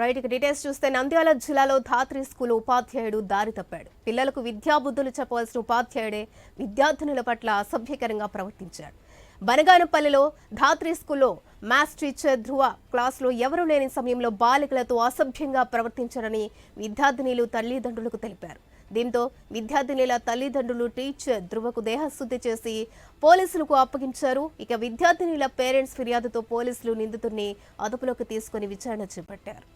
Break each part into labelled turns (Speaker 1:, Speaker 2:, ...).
Speaker 1: Right ఇక details చూస్తే నంద్యాల జిల్లాలో ధాత్రి స్కూల్ ఉపాధ్యాయుడు దారి తప్పాడు. పిల్లలకు విద్యాబుద్ధులు చెప్పవలసిన ఉపాధ్యాయుడే విద్యార్థినుల పట్ల అసభ్యకరంగా ప్రవర్తించాడు. బనగానపల్లిలో ధాత్రి స్కూల్లో మ్యాథ్స్ టీచర్ ధ్రువ క్లాసులో ఎవరూ లేని సమయంలో బాలికలతో అసభ్యంగా ప్రవర్తించారని విద్యార్థినిలు తల్లిదండ్రులకు తెలిపారు. దీంతో విద్యార్థినిల తల్లిదండ్రులు టీచర్ ధ్రువకు దేహశుద్ధి చేసి పోలీసులకు అప్పగించారు. ఇక విద్యార్థినిల పేరెంట్స్ ఫిర్యాదుతో పోలీసులు నిందితుడిని అదుపులోకి తీసుకుని విచారణ చేపట్టారు.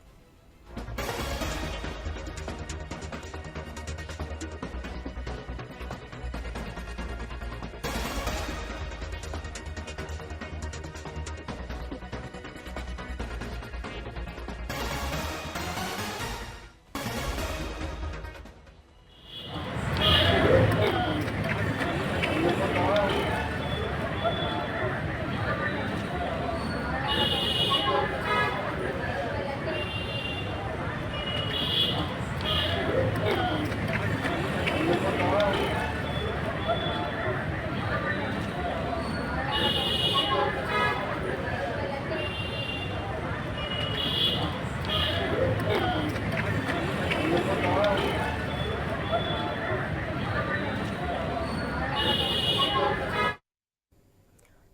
Speaker 1: Thank you.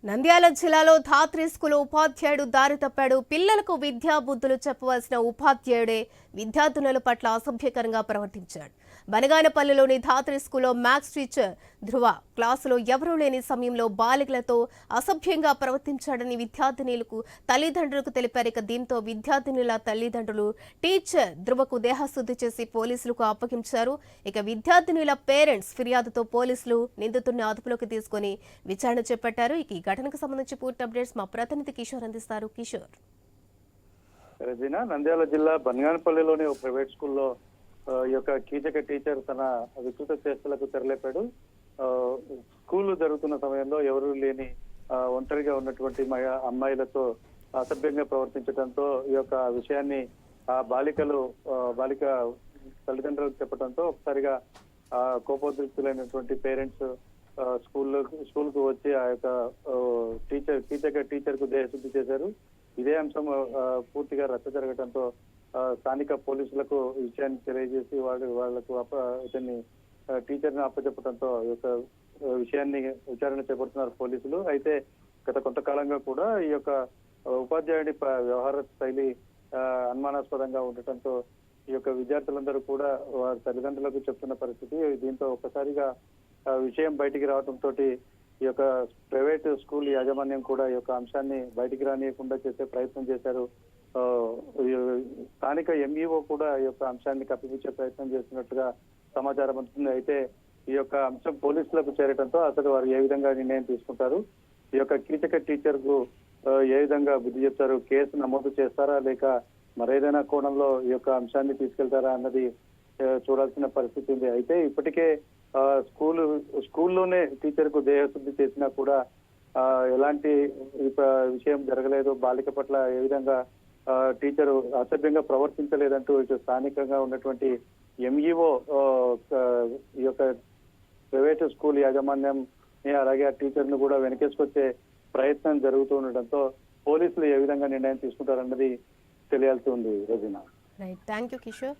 Speaker 1: నంద్యాల జిల్లాలో ధాత్రి స్కూల్ ఉపాధ్యాయుడు దారి తప్పాడు. పిల్లలకు విద్యా బుద్ధులు చెప్పవలసిన ఉపాధ్యాయుడే విద్యార్థినుల పట్ల అసభ్యకరంగా ప్రవర్తించాడు. బనగానపల్లిలోని ధాత్రి స్కూల్లో మ్యాథ్స్ టీచర్ ధ్రువ క్లాసులో ఎవరూ లేని సమయంలో బాలికలతో అసభ్యంగా ప్రవర్తించాడని విద్యార్థినులకు తల్లిదండ్రులకు తెలిపారు. ఇక దీంతో విద్యార్థినుల తల్లిదండ్రులు టీచర్ ధ్రువకు దేహశుద్ధి చేసి పోలీసులకు అప్పగించారు. ఇక విద్యార్థినుల పేరెంట్స్ ఫిర్యాదుతో పోలీసులు నిందితుడిని అదుపులోకి తీసుకొని విచారణ చేపట్టారు. ఇక ఈ ఘటనకు సంబంధించి పూర్తి అప్డేట్స్ మా ప్రతినిధి కిషోర్ అందిస్తారు. కిషోర్.
Speaker 2: రజీనా నంద్యాల జిల్లా బన్గానపల్లిలోని ఒక ప్రైవేట్ స్కూల్లో ఈ యొక్క కీచక టీచర్ తన వికృత చేష్టలకు తెరలేపాడు. స్కూల్ జరుగుతున్న సమయంలో ఎవరూ లేని ఒంటరిగా ఉన్నటువంటి మగ అమ్మాయిలతో అసభ్యంగా ప్రవర్తించడంతో ఈ యొక్క విషయాన్ని ఆ బాలికలు బాలిక తల్లిదండ్రులకు చెప్పడంతో ఒకసారిగా ఆ కోపోద్రిక్తులైనటువంటి పేరెంట్స్ స్కూల్ స్కూల్కు వచ్చి ఆ యొక్క టీచర్ టీచర్ టీచర్కు దేహశుద్ధి చేశారు. ఇదే అంశం పూర్తిగా రచ్చ జరగడంతో స్థానిక పోలీసులకు విషయాన్ని తెలియజేసి వాళ్ళు వాళ్ళకు అప్ప ఇతన్ని టీచర్ని అప్పచెప్పడంతో ఈ యొక్క విషయాన్ని విచారణ చేపడుతున్నారు పోలీసులు. అయితే గత కొంతకాలంగా కూడా ఈ యొక్క ఉపాధ్యాయుడి వ్యవహార శైలి అనుమానాస్పదంగా ఉండటంతో ఈ యొక్క విద్యార్థులందరూ కూడా వారి తల్లిదండ్రులకు చెప్తున్న పరిస్థితి దీంతో ఒక్కసారిగా విషయం బయటికి రావడంతో ఈ యొక్క ప్రైవేట్ స్కూల్ యాజమాన్యం కూడా ఈ యొక్క అంశాన్ని బయటికి రానియకుండా చేసే ప్రయత్నం చేశారు. స్థానిక ఎంఈఓ కూడా ఈ యొక్క అంశాన్ని కప్పిపుచ్చే ప్రయత్నం చేస్తున్నట్టుగా సమాచారం అందుతుంది. అయితే ఈ యొక్క అంశం పోలీసులకు చేరడంతో అసలు వారు ఏ విధంగా నిర్ణయం తీసుకుంటారు? ఈ యొక్క కీచక టీచర్కు ఏ విధంగా బుద్ధి చెప్తారు? కేసు నమోదు చేస్తారా? లేక మరేదైనా కోణంలో ఈ యొక్క అంశాన్ని తీసుకెళ్తారా అన్నది చూడాల్సిన పరిస్థితి ఉంది. అయితే ఇప్పటికే స్కూల్ స్కూల్లోనే టీచర్కు దేహశుద్ధి చేసినా కూడా ఎలాంటి విషయం జరగలేదు. బాలిక పట్ల ఏ విధంగా టీచర్ టీచరు అసభ్యంగా ప్రవర్తించలేదంటూ ఇటు స్థానికంగా ఉన్నటువంటి ఎంఈఓ ఈ యొక్క ప్రైవేట్ స్కూల్ యాజమాన్యం అలాగే ఆ టీచర్ను కూడా వెనకేసుకొచ్చే ప్రయత్నం జరుగుతూ ఉండడంతో పోలీసులు ఏ విధంగా నిర్ణయం తీసుకుంటారన్నది తెలియాల్సి ఉంది రోజున.
Speaker 1: Right thank you Kishore